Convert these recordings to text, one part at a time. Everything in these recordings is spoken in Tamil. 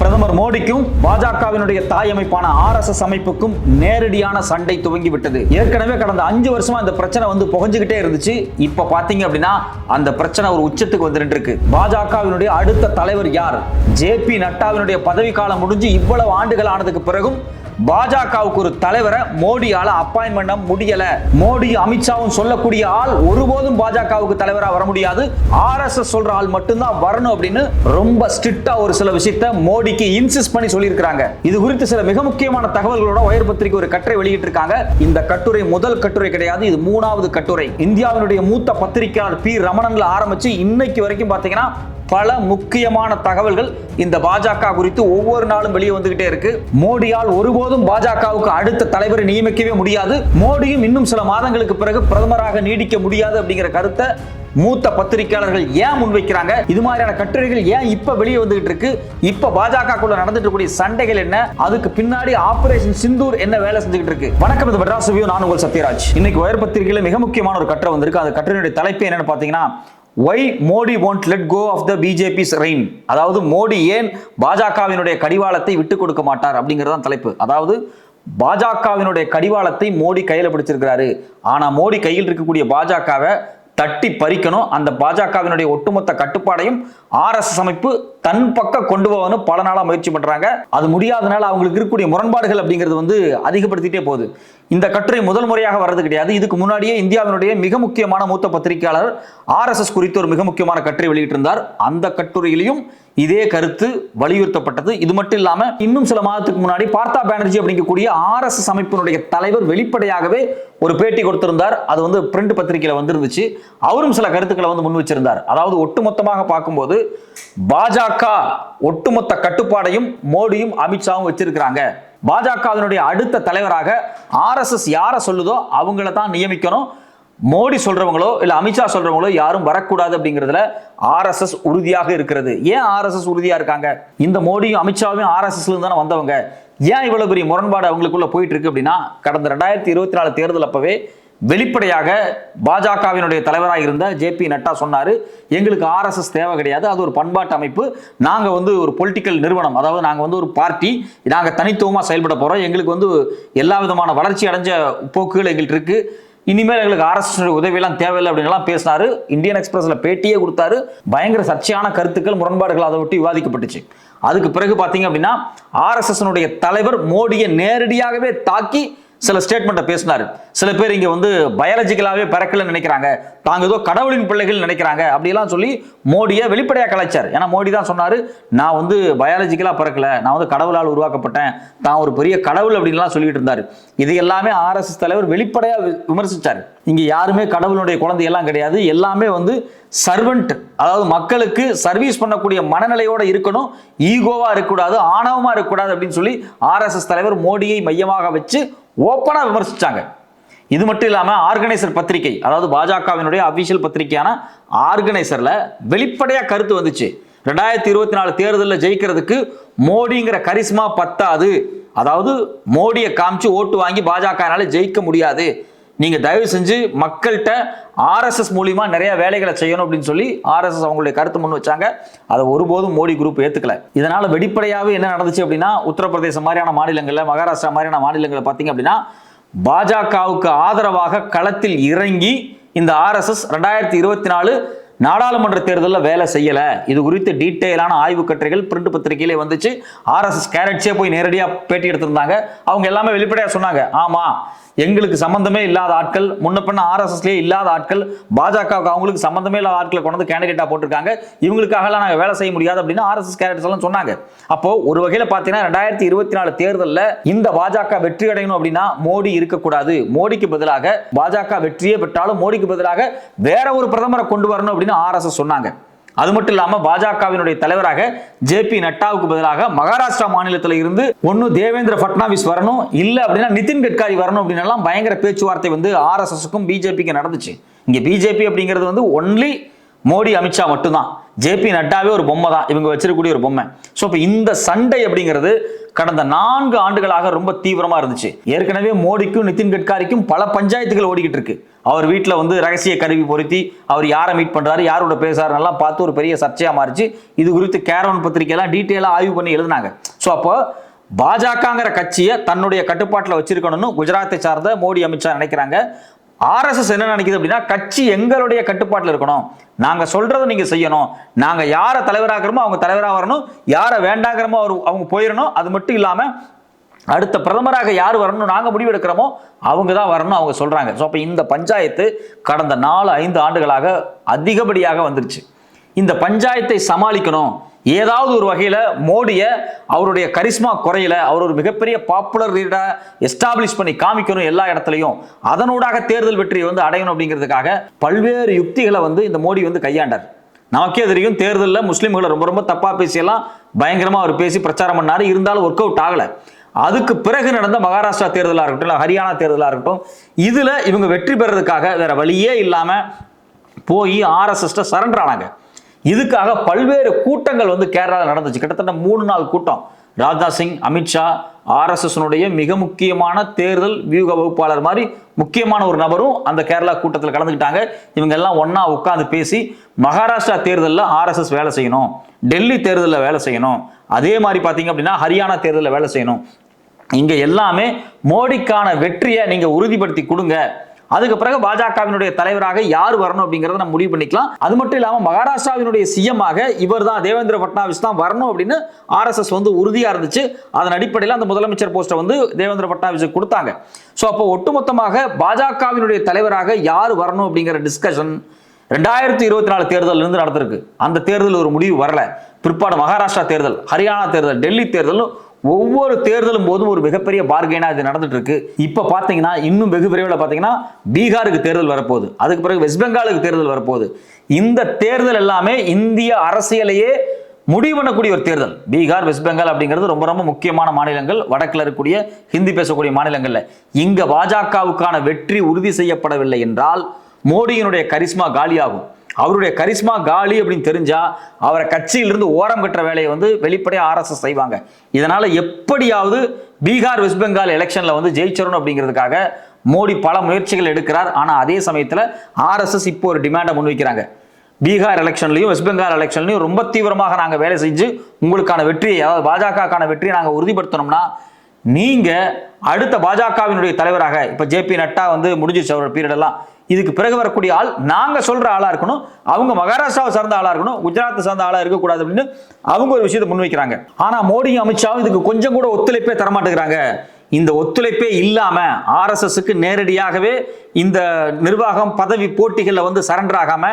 பிரதமர் மோடிக்கும் பாஜகவினுடைய தாய் அமைப்பான ஆர்எஸ்எஸ் அமைப்புக்கும் நேரடியான சண்டை துவங்கிவிட்டது. ஏற்கனவே கடந்த அஞ்சு வருஷமா இந்த பிரச்சனை வந்து புகஞ்சுக்கிட்டே இருந்துச்சு. இப்ப பாத்தீங்க அப்படின்னா அந்த பிரச்சனை ஒரு உச்சத்துக்கு வந்துட்டு இருக்கு பாஜகவினுடைய அடுத்த தலைவர் யார்? ஜே பி நட்டாவினுடைய பதவி காலம் முடிஞ்சு இவ்வளவு ஆண்டுகள் ஆனதுக்கு பிறகும் பாஜகவுக்கு ஒரு தலைவரை மோடியால அப்பாயின்ட் பண்ண முடியல. மோடி அமித்ஷாவும் சொல்லக்கூடிய ஆள் ஒருபோதும் பாஜகவுக்கு தலைவரா வர முடியாது. ஆர்எஸ்எஸ் சொல்ற ஆள் மட்டும்தான் வரணும் அப்படின்னு ரொம்ப ஸ்ட்ரிக்டா ஒரு சில விஷயத்த மோடிக்கு இன்சிஸ்ட் பண்ணி சொல்லியிருக்காங்க இது குறித்து சில மிக முக்கியமான தகவல்களோட ஒயர் பத்திரிகை ஒரு கட்டுரை வெளியிட்டு இருக்காங்க இந்த கட்டுரை முதல் கட்டுரை கிடையாது இது மூணாவது கட்டுரை. இந்தியாவினுடைய மூத்த பத்திரிகையாளர் பி ரமணன்ல ஆரம்பிச்சு இன்னைக்கு வரைக்கும் பாத்தீங்கன்னா பல முக்கியமான தகவல்கள் இந்த பாஜக குறித்து ஒவ்வொரு நாளும் வெளியே வந்துகிட்டே இருக்கு. மோடியால் ஒருபோதும் பாஜகவுக்கு அடுத்த தலைவரை நியமிக்கவே முடியாது. மோடியும் இன்னும் சில மாதங்களுக்கு பிறகு பிரதமராக நீடிக்க முடியாது அப்படிங்கிற கருத்தை மூத்த பத்திரிகையாளர்கள் ஏன் முன்வைக்கிறாங்க? இது மாதிரியான கட்டுரைகள் ஏன் இப்ப வெளியே வந்துகிட்டு இருக்கு? இப்ப பாஜக குள்ள நடந்துட்டு கூடிய சண்டைகள் என்ன? அதுக்கு பின்னாடி ஆபரேஷன் சிந்தூர் என்ன வேலை செஞ்சுக்கிட்டு இருக்கு? வணக்கம் இது மெட்ராஸ் நான் உங்கள் சத்யராஜ். இன்னைக்கு உயர் பத்திரிகையில மிக முக்கியமான ஒரு கட்டுரை வந்திருக்கு. அந்த கட்டுரையுடைய தலைப்பு என்னன்னு பாத்தீங்கன்னா why Modi won't let go of the BJP's reign அதாவது மோடி ஏன் பாஜகவினுடைய கடிவாளத்தை விட்டு கொடுக்க மாட்டார் அப்படிங்கிறது தான் தலைப்பு. அதாவது பாஜகவினுடைய கடிவாளத்தை மோடி கையில் பிடிச்சிருக்கிறாரு. ஆனால் மோடி கையில் இருக்கக்கூடிய பாஜகவை தட்டி பறிக்கணும். அந்த பாஜகவினுடைய ஒட்டுமொத்த கட்டுப்பாடையும் ஆர்எஸ்எஸ் அமைப்பு தன் பக்கம் கொண்டு போகணும் பல நாளாக முயற்சி பண்ணுறாங்க அது முடியாதனால அவங்களுக்கு இருக்கக்கூடிய முரண்பாடுகள் அப்படிங்கிறது வந்து அதிகப்படுத்திட்டே போகுது. இந்த கட்டுரை முதல் முறையாக வர்றது கிடையாது. இதுக்கு முன்னாடியே இந்தியாவினுடைய மிக முக்கியமான மூத்த பத்திரிகையாளர் ஆர்எஸ்எஸ் குறித்து ஒரு மிக முக்கியமான கட்டுரை வெளியிட்டிருந்தார். அந்த கட்டுரையிலையும் இதே கருத்து வலியுறுத்தப்பட்டது. இது மட்டும் இல்லாம இன்னும் சில மாதத்துக்கு முன்னாடி பார்த்தா பானர்ஜி அப்படிங்கக்கூடிய ஆர்எஸ்எஸ் அமைப்பினுடைய தலைவர் வெளிப்படையாகவே ஒரு பேட்டி கொடுத்திருந்தார். அது வந்து பிரிண்ட் பத்திரிகையில வந்திருந்துச்சு. அவரும் சில கருத்துக்களை வந்து முன் வச்சிருந்தார். அதாவது ஒட்டுமொத்தமாக பார்க்கும்போது பாஜக பாஜக ஒட்டுமொத்த கட்டுப்பாடையும் மோடியும் அமித்ஷாவும் வச்சிருக்கிறாங்க. பாஜகவினுடைய அடுத்த தலைவராக ஆர்எஸ்எஸ் யாரை சொல்லுதோ அவங்கள தான் நியமிக்கணும். மோடி சொல்றவங்களோ இல்லை அமித்ஷா சொல்றவங்களோ யாரும் வரக்கூடாது அப்படிங்கிறதுல ஆர்எஸ்எஸ் உறுதியாக இருக்கிறது. ஏன் ஆர்எஸ்எஸ் உறுதியா இருக்காங்க? இந்த மோடியும் அமித்ஷாவும் ஆர்எஸ்எஸ்ல இருந்து தானே வந்தவங்க. ஏன் இவ்வளவு பெரிய முரண்பாடு அவங்களுக்குள்ள போயிட்டு இருக்கு அப்படின்னா கடந்த ரெண்டாயிரத்தி இருபத்தி நாலு தேர்தல் அப்பவே வெளிப்படையாக பாஜகவினுடைய தலைவராக இருந்த ஜே பி நட்டா சொன்னாரு எங்களுக்கு ஆர்எஸ்எஸ் தேவை கிடையாது அது ஒரு பண்பாட்டு அமைப்பு நாங்க வந்து ஒரு பொலிட்டிக்கல் நிறுவனம் அதாவது நாங்க வந்து ஒரு பார்ட்டி நாங்க தனித்துவமா செயல்பட போறோம் எங்களுக்கு வந்து எல்லா விதமான வளர்ச்சி அடைஞ்ச போக்குகள் எங்கள்கிட்ட இருக்கு இனிமேல் எங்களுக்கு ஆர்எஸ்எஸ் உதவியெல்லாம் தேவையில்லை அப்படின்லாம் பேசினாரு இந்தியன் எக்ஸ்பிரஸ்ல பேட்டியே கொடுத்தாரு பயங்கர சர்ச்சையான கருத்துக்கள் முரண்பாடுகள் அதை விட்டு விவாதிக்கப்பட்டுச்சு. அதுக்கு பிறகு பார்த்தீங்க அப்படின்னா ஆர்எஸ்எஸ்னுடைய தலைவர் மோடியை நேரடியாகவே தாக்கி சில ஸ்டேட்மெண்ட்டை பேசினார். சில பேர் இங்கே வந்து பயாலஜிக்கலாகவே பிறக்கலன்னு நினைக்கிறாங்க. தாங்க ஏதோ கடவுளின் பிள்ளைகள் நினைக்கிறாங்க. அப்படிலாம் சொல்லி மோடியை வெளிப்படையாக கலைச்சார் ஏன்னா மோடி தான் சொன்னார் நான் வந்து பயாலஜிக்கலாக பிறக்கல. நான் வந்து கடவுளால் உருவாக்கப்பட்டேன். தான் ஒரு பெரிய கடவுள் அப்படின்லாம் சொல்லிட்டு இருந்தார். இது எல்லாமே ஆர்எஸ்எஸ் தலைவர் வெளிப்படையாக வி- இங்கே யாருமே கடவுளுடைய குழந்தை எல்லாம் கிடையாது. எல்லாமே வந்து சர்வெண்ட் அதாவது மக்களுக்கு சர்வீஸ் பண்ணக்கூடிய மனநிலையோடு இருக்கணும். ஈகோவாக இருக்கக்கூடாது ஆணவமாக இருக்கக்கூடாது அப்படின்னு சொல்லி ஆர்எஸ்எஸ் தலைவர் மோடியை மையமாக வச்சு ஓப்பனாக விமர்சிச்சாங்க. இது மட்டும் இல்லாமல் ஆர்கனைசர் பத்திரிகை அதாவது பாஜகவினுடைய அபிஷியல் பத்திரிகையான ஆர்கனைசரில் வெளிப்படையாக கருத்து வந்துச்சு. ரெண்டாயிரத்தி இருபத்தி நாலு தேர்தலில் ஜெயிக்கிறதுக்கு மோடிங்கிற கரிஸ்மா பத்தாது. அதாவது மோடியை காமிச்சு ஓட்டு வாங்கி பாஜகனால ஜெயிக்க முடியாது. நீங்க தயவு செஞ்சு மக்கள்கிட்ட ஆர்எஸ்எஸ் மூலியமா நிறைய வேலைகளை செய்யணும் அப்படின்னு சொல்லி ஆர்எஸ்எஸ் அவங்களுடைய கருத்து முன் வச்சாங்க. அதை ஒருபோதும் மோடி குரூப் ஏத்துக்கல. இதனால வெளிப்படையாகவே என்ன நடந்துச்சு அப்படின்னா உத்தரப்பிரதேசம் மாதிரியான மாநிலங்கள்ல மகாராஷ்டிரா மாதிரியான மாநிலங்களில் பார்த்தீங்க அப்படின்னா பாஜகவுக்கு ஆதரவாக களத்தில் இறங்கி இந்த ஆர்எஸ்எஸ் ரெண்டாயிரத்தி இருபத்தி நாலு நாடாளுமன்ற தேர்தலில் வேலை செய்யலை. இது குறித்து டீட்டெயிலான ஆய்வு கட்டுரைகள் பிரிண்ட் பத்திரிகையிலே வந்துச்சு. ஆர்எஸ்எஸ் கேரட்ஸே போய் நேரடியாக பேட்டி எடுத்திருந்தாங்க. அவங்க எல்லாமே வெளிப்படையாக சொன்னாங்க. ஆமாம் எங்களுக்கு சம்மந்தமே இல்லாத ஆட்கள் முன்ன பின்ன ஆர்எஸ்எஸ்லேயே இல்லாத ஆட்கள் பாஜகவுக்கு அவங்களுக்கு சம்மந்தமே இல்லாத ஆட்களை கொண்டு வந்து கேண்டிடேட்டாக போட்டிருக்காங்க. இவங்களுக்காகலாம் நாங்கள் வேலை செய்ய முடியாது அப்படின்னு ஆர்எஸ்எஸ் கேரட்ஸ் எல்லாம் சொன்னாங்க. அப்போ ஒரு வகையில் பார்த்தீங்கன்னா ரெண்டாயிரத்தி இருபத்தி நாலு தேர்தலில் இந்த பாஜக வெற்றி அடையணும் அப்படின்னா மோடி இருக்கக்கூடாது. மோடிக்கு பதிலாக பாஜக வெற்றியே பெற்றாலும் மோடிக்கு பதிலாக வேற ஒரு பிரதமரை கொண்டு வரணும் அப்படின்னு ஆர்எஸ்எஸ் சொன்னாங்க. அது மட்டும் இல்லாம பாஜகவினுடைய தலைவராக ஜே பி நட்டாவுக்கு பதிலாக மகாராஷ்டிரா மாநிலத்தில் இருந்து ஒன்று தேவேந்திர பட்னாவிஸ் வரணும் இல்ல அப்படின்னா நிதின் கட்காரி வரணும் அப்படின்னு எல்லாம் பயங்கர பேச்சுவார்த்தை வந்து ஆர்எஸ்எஸ்க்கும் பிஜேபிக்கு நடந்துச்சு. இங்க பிஜேபி அப்படிங்கிறது வந்து ஒன்லி மோடி அமித்ஷா மட்டும்தான். ஜே பி நட்டாவே ஒரு பொம்மை தான். இவங்க வச்சிருக்கக்கூடிய ஒரு பொம்மை. ஸோ இப்போ இந்த சண்டை அப்படிங்கிறது கடந்த நான்கு ஆண்டுகளாக ரொம்ப தீவிரமா இருந்துச்சு. ஏற்கனவே மோடிக்கும் நிதின் கட்காரிக்கும் பல பஞ்சாயத்துகள் ஓடிக்கிட்டு இருக்கு. அவர் வீட்டில் வந்து ரகசிய கருவி பொருத்தி அவர் யாரை மீட் பண்றாரு யாரோட பேசுறாருலாம் பார்த்து ஒரு பெரிய சர்ச்சையா மாறிச்சு. இது குறித்து கேரவன் பத்திரிகையெல்லாம் டீட்டெயிலாக ஆய்வு பண்ணி எழுதினாங்க. ஸோ அப்போ பாஜகங்கிற கட்சியை தன்னுடைய கட்டுப்பாட்டில் வச்சிருக்கணும்னு குஜராத்தை சார்ந்த மோடி அமித்ஷா நினைக்கிறாங்க. ஆர்எஸ்எஸ் என்ன நினைக்குது அப்படின்னா கட்சி எங்களுடைய கட்டுப்பாட்டில் இருக்கணும். நாங்கள் சொல்றதை நீங்கள் செய்யணும். நாங்கள் யாரை தலைவராகிறோமோ அவங்க தலைவராக வரணும். யாரை வேண்டாங்கிறமோ அவர் அவங்க போயிடணும். அது மட்டும் இல்லாமல் அடுத்த பிரதமராக யார் வரணும் நாங்கள் முடிவெடுக்கிறோமோ அவங்க தான் வரணும் அவங்க சொல்கிறாங்க ஸோ அப்போ இந்த பஞ்சாயத்து கடந்த நாலு ஐந்து ஆண்டுகளாக அதிகப்படியாக வந்துருச்சு. இந்த பஞ்சாயத்தை சமாளிக்கணும். ஏதாவது ஒரு வகையில் மோடியை அவருடைய கரிஸ்மா குறையில அவர் ஒரு மிகப்பெரிய பாப்புலர் லீடராக எஸ்டாப்ளிஷ் பண்ணி காமிக்கணும் எல்லா இடத்துலையும். அதனூடாக தேர்தல் வெற்றியை வந்து அடையணும் அப்படிங்கிறதுக்காக பல்வேறு யுக்திகளை வந்து இந்த மோடி வந்து கையாண்டார். நமக்கே தெரியும் தேர்தலில் முஸ்லீம்களை ரொம்ப ரொம்ப தப்பாக பேசியெல்லாம் பயங்கரமாக அவர் பேசி பிரச்சாரம் பண்ணார். இருந்தாலும் ஒர்க் அவுட் ஆகலை. அதுக்கு பிறகு நடந்த மகாராஷ்டிரா தேர்தலாக இருக்கட்டும் இல்லை ஹரியானா தேர்தலாக இருக்கட்டும் இதில் இவங்க வெற்றி பெறதுக்காக வேற வழியே இல்லாமல் போய் ஆர்எஸ்எஸ்ட்டை சரண்டர் ஆனாங்க. இதுக்காக பல்வேறு கூட்டங்கள் வந்து கேரளாவில் நடந்துச்சு. கிட்டத்தட்ட மூணு நாள் கூட்டம். ராஜ்நாத் சிங் அமித்ஷா ஆர்எஸ்எஸ்னுடைய மிக முக்கியமான தேர்தல் வியூக வகுப்பாளர் மாதிரி முக்கியமான ஒரு நபரும் அந்த கேரளா கூட்டத்தில் கலந்துக்கிட்டாங்க. இவங்க எல்லாம் ஒன்றா உட்காந்து பேசி மகாராஷ்டிரா தேர்தலில் ஆர்எஸ்எஸ் வேலை செய்யணும். டெல்லி தேர்தலில் வேலை செய்யணும். அதே மாதிரி பார்த்தீங்க அப்படின்னா ஹரியானா தேர்தலில் வேலை செய்யணும். இங்கே எல்லாமே மோடிக்கான வெற்றியை நீங்கள் உறுதிப்படுத்தி கொடுங்க. அதுக்கு பிறகு பாஜகவினுடைய தலைவராக யார் வரணும் அப்படிங்கறத நம்ம முடிவு பண்ணிக்கலாம். அது மட்டும் இல்லாம மகாராஷ்டிராவினுடைய சிஎம் ஆக இவர் தான் தேவேந்திர பட்னாவிஸ் தான் வரணும் அப்படின்னு ஆர்எஸ்எஸ் வந்து உறுதியா இருந்துச்சு. அதன் அடிப்படையில் அந்த முதலமைச்சர் போஸ்ட்டை வந்து தேவேந்திர பட்னாவிஸுக்கு கொடுத்தாங்க. ஸோ அப்போ ஒட்டுமொத்தமாக பாஜகவினுடைய தலைவராக யார் வரணும் அப்படிங்கிற டிஸ்கஷன் ரெண்டாயிரத்தி இருபத்தி நாலு தேர்தல் இருந்து நடந்திருக்கு. அந்த தேர்தல் ஒரு முடிவு வரல. பிற்பாடு மகாராஷ்டிரா தேர்தல் ஹரியானா தேர்தல் டெல்லி தேர்தலும் ஒவ்வொரு தேர்தலும் போதும் ஒரு மிகப்பெரிய பார்கெனா இது நடந்துட்டு இருக்கு இப்ப பாத்தீங்கன்னா இன்னும் வெகு விரைவில் பாத்தீங்கன்னா பீகாருக்கு தேர்தல் வரப்போகுது. அதுக்கு பிறகு வெஸ்ட் பெங்காலுக்கு தேர்தல் வரப்போகுது. இந்த தேர்தல் எல்லாமே இந்திய அரசியலையே முடிவு பண்ணக்கூடிய ஒரு தேர்தல். பீகார் வெஸ்ட் பெங்கால் அப்படிங்கிறது ரொம்ப ரொம்ப முக்கியமான மாநிலங்கள். வடக்கில் இருக்கக்கூடிய ஹிந்தி பேசக்கூடிய மாநிலங்கள்ல. இங்க பாஜகவுக்கான வெற்றி உறுதி செய்யப்படவில்லை என்றால் மோடியினுடைய கரிஸ்மா காலியாகும். அவருடைய கரிஸ்மா காலி அப்படின்னு தெரிஞ்சா அவரை கட்சியிலிருந்து ஓரம் கட்டுற வேலையை வந்து வெளிப்படையாக ஆர்எஸ்எஸ் செய்வாங்க. இதனால எப்படியாவது பீகார் வெஸ்ட் பெங்கால் எலெக்ஷன்ல வந்து ஜெயிச்சிடணும் அப்படிங்கிறதுக்காக மோடி பல முயற்சிகள் எடுக்கிறார். ஆனால் அதே சமயத்தில் ஆர்எஸ்எஸ் இப்போ ஒரு டிமாண்டை முன்வைக்கிறாங்க பீகார் எலெக்ஷன்லையும் வெஸ்ட் பெங்கால் எலெக்ஷன்லையும் ரொம்ப தீவிரமாக நாங்கள் வேலை செஞ்சு உங்களுக்கான வெற்றியை அதாவது பாஜகக்கான வெற்றியை நாங்கள் உறுதிப்படுத்தணும்னா நீங்கள் அடுத்த பாஜகவினுடைய தலைவராக இப்போ ஜேபி நட்டா வந்து முடிஞ்சிச்சு அவரோட பீரியடெல்லாம் இதுக்கு பிறகு வரக்கூடிய ஆள் நாங்க சொல்ற ஆளா இருக்கணும். அவங்க மகாராஷ்டிராவை சார்ந்த ஆளா இருக்கணும். குஜராத் சார்ந்த ஆளா இருக்கக்கூடாது அப்படின்னு அவங்க ஒரு விஷயத்தை முன்வைக்கிறாங்க. ஆனா மோடியும் அமித்ஷாவும் இதுக்கு கொஞ்சம் கூட ஒத்துழைப்பே தரமாட்டேங்கிறாங்க. இந்த ஒத்துழைப்பே இல்லாம ஆர்எஸ்எஸ்க்கு நேரடியாகவே இந்த நிர்வாகம் பதவி போட்டிகளில் வந்து சரண்டர் ஆகாம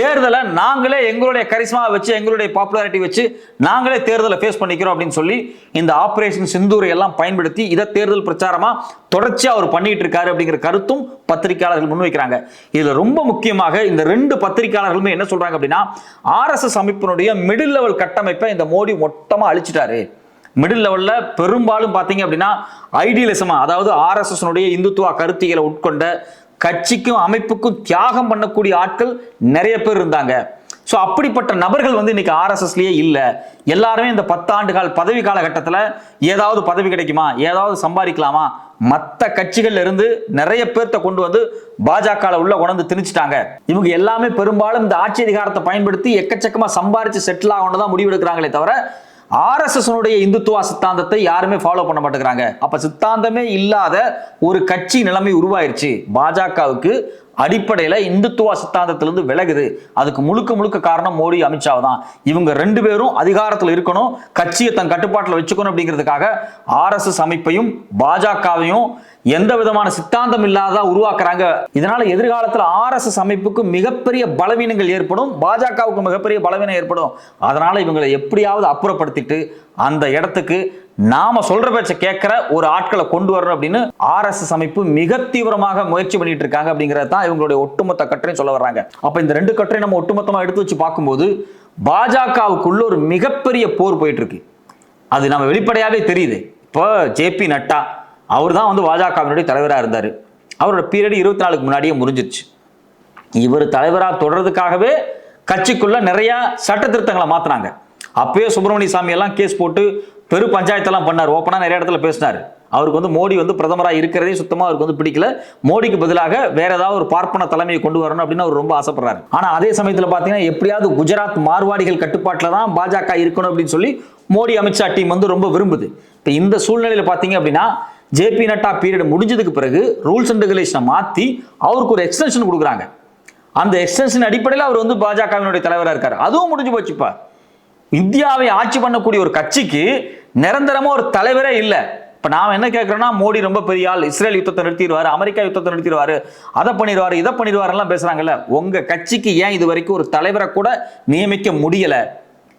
தேர்தலை நாங்களே எங்களுடைய கரிஸ்மாவை வச்சு எங்களுடைய பாப்புலாரிட்டி வச்சு நாங்களே தேர்தலை ஃபேஸ் பண்ணிக்கிறோம் அப்படின்னு சொல்லி இந்த ஆபரேஷன் சிந்தூரை எல்லாம் பயன்படுத்தி இதை தேர்தல் பிரச்சாரமா தொடர்ச்சியாக அவர் பண்ணிட்டு இருக்காரு அப்படிங்கிற கருத்தும் பத்திரிகையாளர்கள் முன்வைக்கிறாங்க இதுல ரொம்ப முக்கியமாக இந்த ரெண்டு பத்திரிகையாளர்களுமே என்ன சொல்றாங்க அப்படின்னா ஆர்எஸ்எஸ் அமைப்பினுடைய மிடில் லெவல் கட்டமைப்பை இந்த மோடி மொத்தமா அழிச்சிட்டாரு. மிடில் லெவலில் பெரும்பாலும் பார்த்தீங்க அப்படின்னா ஐடியலிசமாக அதாவது ஆர்எஸ்எஸ்னுடைய இந்துத்துவ கருத்திகளை உட்கொண்ட கட்சிக்கும் அமைப்புக்கும் தியாகம் பண்ணக்கூடிய ஆட்கள் நிறைய பேர் இருந்தாங்க. ஸோ அப்படிப்பட்ட நபர்கள் வந்து இன்னைக்கு ஆர்எஸ்எஸ்லயே இல்லை. எல்லாருமே இந்த பத்தாண்டு கால பதவி காலகட்டத்தில் ஏதாவது பதவி கிடைக்குமா? ஏதாவது சம்பாதிக்கலாமா? மற்ற கட்சிகள்ல இருந்து நிறைய பேர்த்த கொண்டு வந்து பாஜக உள்ள கொண்டு திணிச்சிட்டாங்க. இவங்க எல்லாமே பெரும்பாலும் இந்த ஆட்சி அதிகாரத்தை பயன்படுத்தி எக்கச்சக்கமா சம்பாரிச்சு செட்டில் ஆகணும் தான் முடிவெடுக்கிறாங்களே தவிர ஆர்எஸ்எஸ்னுடைய இந்துத்துவ சித்தாந்தத்தை யாருமே ஃபாலோ பண்ண மாட்டேங்கிறாங்க. அப்ப சித்தாந்தமே இல்லாத ஒரு கட்சி நிலைமை உருவாயிருச்சு. பாஜகவுக்கு. அடிப்படையில இந்துத்துவ சித்தாந்தத்திலிருந்து விலகுது. அதுக்கு முழுக்க முழுக்க காரணம் மோடி அமித்ஷா தான். இவங்க ரெண்டு பேரும் அதிகாரத்தில் இருக்கணும் கட்சியை தன் கட்டுப்பாட்டில் வச்சுக்கணும் அப்படிங்கிறதுக்காக ஆர்எஸ்எஸ் அமைப்பையும் பாஜகவையும் எந்த விதமான சித்தாந்தம் இல்லாத உருவாக்குறாங்க. இதனால எதிர்காலத்தில் ஆர்எஸ்எஸ் அமைப்புக்கு மிகப்பெரிய பலவீனங்கள் ஏற்படும் பாஜகவுக்கு மிகப்பெரிய பலவீனம் ஏற்படும். அதனால இவங்களை எப்படியாவது அப்புறப்படுத்திட்டு அந்த இடத்துக்கு நாம சொல்ற பேச்ச கேட்கிற ஒரு ஆட்களை கொண்டு வரணும் அப்படின்னு ஆர்எஸ்எஸ் அமைப்பு மிக தீவிரமாக முயற்சி பண்ணிட்டு இருக்காங்க அப்படிங்கறது தான் இவங்களுடைய ஒட்டுமொத்த கட்டுரையும் சொல்ல வர்றாங்க. அப்ப இந்த ரெண்டு கட்டுரையும் நம்ம ஒட்டுமொத்தமா எடுத்து வச்சு பார்க்கும்போது பாஜகவுக்குள்ள ஒரு மிகப்பெரிய போர் போயிட்டு இருக்கு அது நம்ம வெளிப்படையாவே தெரியுது. இப்போ ஜேபி நட்டா அவர் தான் வந்து பாஜகவினுடைய தலைவராக இருந்தார். அவரோட பீரியட் இருபத்தி நாலுக்கு முன்னாடியே முடிஞ்சிருச்சு. இவர் தலைவராக தொடர்றதுக்காகவே கட்சிக்குள்ள நிறைய சட்ட திருத்தங்களை மாத்தினாங்க. அப்பயே சுப்பிரமணிய சாமி எல்லாம் கேஸ் போட்டு பெரு பஞ்சாயத்தெல்லாம் பண்ணார். ஓப்பனாக நிறைய இடத்துல பேசினார். அவருக்கு வந்து மோடி வந்து பிரதமராக இருக்கிறதே சுத்தமாக அவருக்கு வந்து பிடிக்கல. மோடிக்கு பதிலாக வேற ஏதாவது ஒரு பார்ப்பன தலைமையை கொண்டு வரணும் அப்படின்னு அவர் ரொம்ப ஆசைப்படுறாரு. ஆனால் அதே சமயத்தில் பார்த்தீங்கன்னா எப்படியாவது குஜராத் மார்வாடிகள் கட்டுப்பாட்டில் தான் பாஜக இருக்கணும் அப்படின்னு சொல்லி மோடி அமித்ஷா டீம் வந்து ரொம்ப விரும்புது. இப்போ இந்த சூழ்நிலையில் பார்த்தீங்க அப்படின்னா ஜேபி நட்டா பீரியட் முடிஞ்சதுக்கு பிறகு ரூல்ஸ் அண்ட் ரெகுலேஷனை மாற்றி அவருக்கு ஒரு எக்ஸ்டென்ஷன் கொடுக்குறாங்க. அந்த எக்ஸ்டென்ஷன் அடிப்படையில் அவர் வந்து பாஜகவினுடைய தலைவராக இருக்கார். அதுவும் முடிஞ்சு போச்சுப்பா. இந்தியாவை ஆட்சி பண்ணக்கூடிய ஒரு கட்சிக்கு நிரந்தரமா ஒரு தலைவரே இல்லை. இப்போ நாம் என்ன கேட்குறோன்னா மோடி ரொம்ப பெரிய ஆள் இஸ்ரேல் யுத்தத்தை நிறுத்திடுவார் அமெரிக்கா யுத்தத்தை நிறுத்திடுவாரு அதை பண்ணிடுவார் இதை பண்ணிடுவாரு எல்லாம் உங்கள் கட்சிக்கு ஏன் இது வரைக்கும் ஒரு தலைவரை கூட நியமிக்க முடியலை?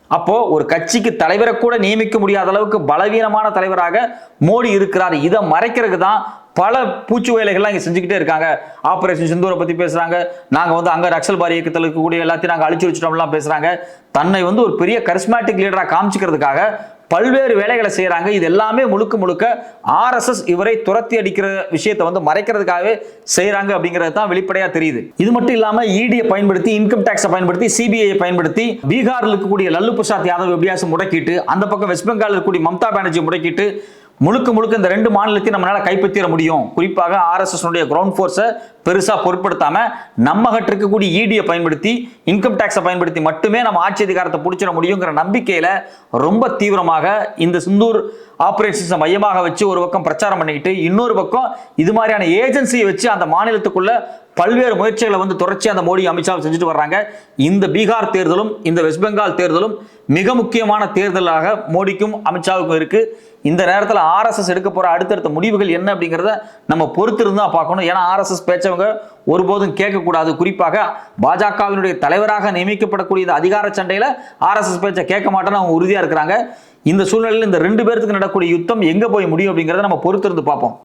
அப்போது ஒரு கட்சிக்கு தலைவரை கூட நியமிக்க முடியாத அளவுக்கு பலவீனமான தலைவராக மோடி இருக்கிறார். இதை மறைக்கிறதுக்கு தான் பல பூச்சு வேலைகள்லாம் இங்கே செஞ்சுக்கிட்டே இருக்காங்க. ஆப்ரேஷன் சிந்தூரை பற்றி பேசுகிறாங்க நாங்கள் வந்து அங்கே நக்சல் பாரி இயக்கத்தில் இருக்கக்கூடிய எல்லாத்தையும் நாங்கள் அழிச்சு வச்சிட்டோம்லாம் பேசுகிறாங்க தன்னை வந்து ஒரு பெரிய கரிஸ்மேட்டிக் லீடராக காமிச்சிக்கிறதுக்காக பல்வேறு வேலைகளை செய்கிறாங்க இது எல்லாமே முழுக்க முழுக்க ஆர்எஸ்எஸ் இவரை துரத்தி அடிக்கிற விஷயத்தை வந்து மறைக்கிறதுக்காகவே செய்கிறாங்க அப்படிங்கிறது தான் வெளிப்படையாக தெரியுது. இது மட்டும் இல்லாமல் இடியை பயன்படுத்தி இன்கம் டேக்ஸை பயன்படுத்தி சிபிஐயை பயன்படுத்தி பீகாரில் இருக்கக்கூடிய லல்லு பிரசாத் யாதவ் எப்படியாச்சும் முடக்கிட்டு அந்த பக்கம் வெஸ்ட் பெங்கால் இருக்கக்கூடிய மம்தா பானர்ஜி முடக்கிட்டு முழுக்க முழுக்க இந்த ரெண்டு மாநிலத்தையும் நம்மளால கைப்பற்றிட முடியும். குறிப்பாக ஆர்எஸ்எஸ்னுடைய கிரவுண்ட் ஃபோர்ஸை பெருசாக பொருட்படுத்தாம நம்ம கிட்ட இருக்கக்கூடிய இடியை பயன்படுத்தி இன்கம் டேக்ஸை பயன்படுத்தி மட்டுமே நம்ம ஆட்சி அதிகாரத்தை பிடிச்சிட முடியுங்கிற நம்பிக்கையில் ரொம்ப தீவிரமாக இந்த சிந்தூர் ஆப்ரேஷன்ஸை மையமாக வச்சு ஒரு பக்கம் பிரச்சாரம் பண்ணிக்கிட்டு இன்னொரு பக்கம் இது மாதிரியான ஏஜென்சியை வச்சு அந்த மாநிலத்துக்குள்ள பல்வேறு முயற்சிகளை வந்து தொடர்ச்சி அந்த மோடி அமித்ஷா செஞ்சுட்டு வர்றாங்க. இந்த பீகார் தேர்தலும் இந்த வெஸ்ட் பெங்கால் தேர்தலும் மிக முக்கியமான தேர்தலாக மோடிக்கும் அமித்ஷாவுக்கும் இருக்கு. இந்த நேரத்தில் ஆர்எஸ்எஸ் எடுக்க போகிற அடுத்தடுத்த முடிவுகள் என்ன அப்படிங்கிறத நம்ம பொறுத்திருந்தா பார்க்கணும். ஏன்னா ஆர்எஸ்எஸ் பேச்சவங்க ஒருபோதும் கேட்கக்கூடாது. குறிப்பாக பாஜகவினுடைய தலைவராக நியமிக்கப்படக்கூடிய இந்த அதிகார சண்டையில் ஆர்எஸ்எஸ் பேச்சை கேட்க மாட்டேன்னு அவங்க உறுதியாக இருக்கிறாங்க. இந்த சூழ்நிலையில் இந்த ரெண்டு பேர்த்துக்கு நடக்கக்கூடிய யுத்தம் எங்கே போய் முடியும் அப்படிங்கிறத நம்ம பொறுத்திருந்து பார்ப்போம்.